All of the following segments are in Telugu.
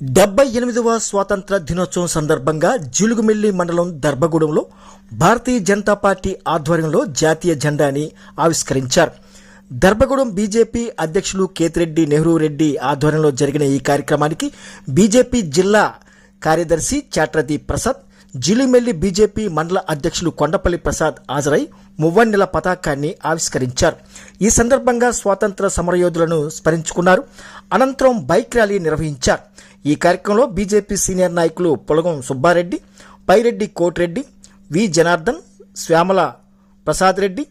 డెబ్బై ఎనిమిదవ స్వాతంత్ర దినోత్సవం సందర్భంగా జిలుగుమిల్లి మండలం దర్భగూడెంలో భారతీయ జనతా పార్టీ ఆధ్వర్యంలో జాతీయ జెండాని ఆవిష్కరించారు. దర్భగూడెం బీజేపీ అధ్యక్షులు కేతిరెడ్డి నెహ్రూ రెడ్డి ఆధ్వర్యంలో జరిగిన ఈ కార్యక్రమానికి బీజేపీ జిల్లా కార్యదర్శి చాట్రది ప్రసాద్ జిలిమెల్లి బీజేపీ మండల అధ్యక్షులు కొండపల్లి ప్రసాద్ హాజరై మువ్వన్నెల పతాకాన్ని ఆవిష్కరించారు. ఈ సందర్భంగా స్వాతంత్ర సమరయోధులను స్మరించుకున్నారు. అనంతరం బైక్ ర్యాలీ నిర్వహించారు. ఈ కార్యక్రమంలో బీజేపీ సీనియర్ నాయకులు పొలగం సుబ్బారెడ్డి పైరెడ్డి కోటిరెడ్డి వి జనార్దన్ శ్యామల ప్రసాద్ రెడ్డి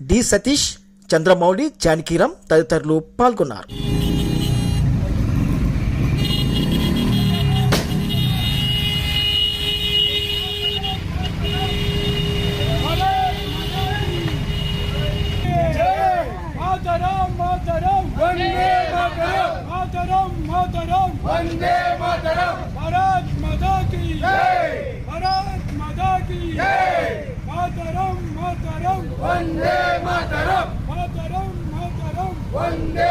డి సతీష్ చంద్రమౌళి జానకీరామ్ తదితరులు పాల్గొన్నారు. మాతరం వందే మాతరం భారత్ మాతా కీ జై భారత్ మాతా కీ జై మాతరం మాతరం వందే మాతరం మాతరం మాతరం వందే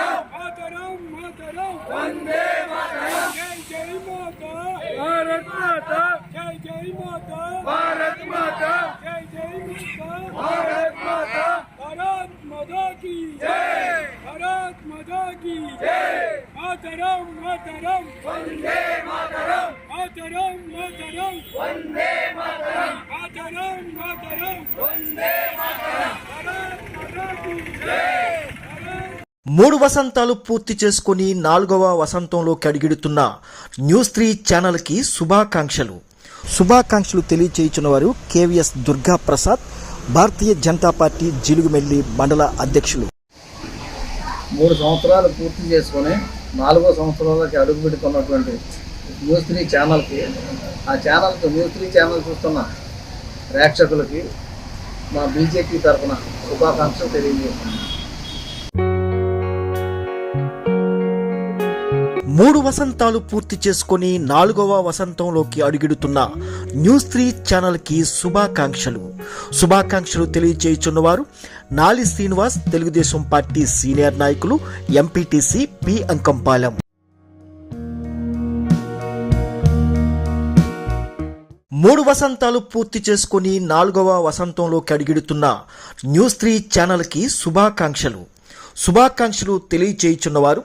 మాతరం మాతరం. వందే మాతరం. మాతరం మాతరం. వందే మాతరం. మాతరం మాతరం. వందే మాతరం. మూడు వసంతాలు పూర్తి చేసుకుని నాలుగవ వసంతంలోకి కడిగిడుతున్న న్యూస్ త్రీ ఛానల్కి శుభాకాంక్షలు. శుభాకాంక్షలు తెలియచేయించిన వారు కేవీఎస్ దుర్గా ప్రసాద్ భారతీయ జనతా పార్టీ జిలుగుమెల్లి మండల అధ్యక్షులు. మూడు సంవత్సరాలు పూర్తి చేసుకొని నాలుగో సంవత్సరంలోకి అడుగు పెడుతున్నటువంటి న్యూస్ త్రీ ఛానల్కి ఆ ఛానల్కి న్యూస్ త్రీ ఛానల్ చూస్తున్న ప్రేక్షకులకి మా బీజేపీ తరఫున శుభాకాంక్షలు తెలియజేస్తున్నాను. మూడు వసంతాలు పూర్తి చేసుకొని నాలుగవ వసంతంలోకి అడుగిడుతున్న న్యూస్ త్రీ ఛానల్కి శుభాకాంక్షలు. శుభాకాంక్షలు తెలియజేయుచున్నవారు నాలి శ్రీనివాస్ తెలుగుదేశం పార్టీ సీనియర్ నాయకులు ఎంపీటీసీ పి. అంకంపాలెం. మూడు వసంతాలు పూర్తి చేసుకొని నాలుగవ వసంతంలోకి అడిగిడుతున్న న్యూస్ త్రీ ఛానల్కి శుభాకాంక్షలు. శుభాకాంక్షలు తెలియచేయుచున్నవారు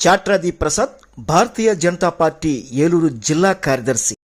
చాట్రాది ప్రసాద్ భారతీయ జనతా పార్టీ ఏలూరు జిల్లా కార్యదర్శి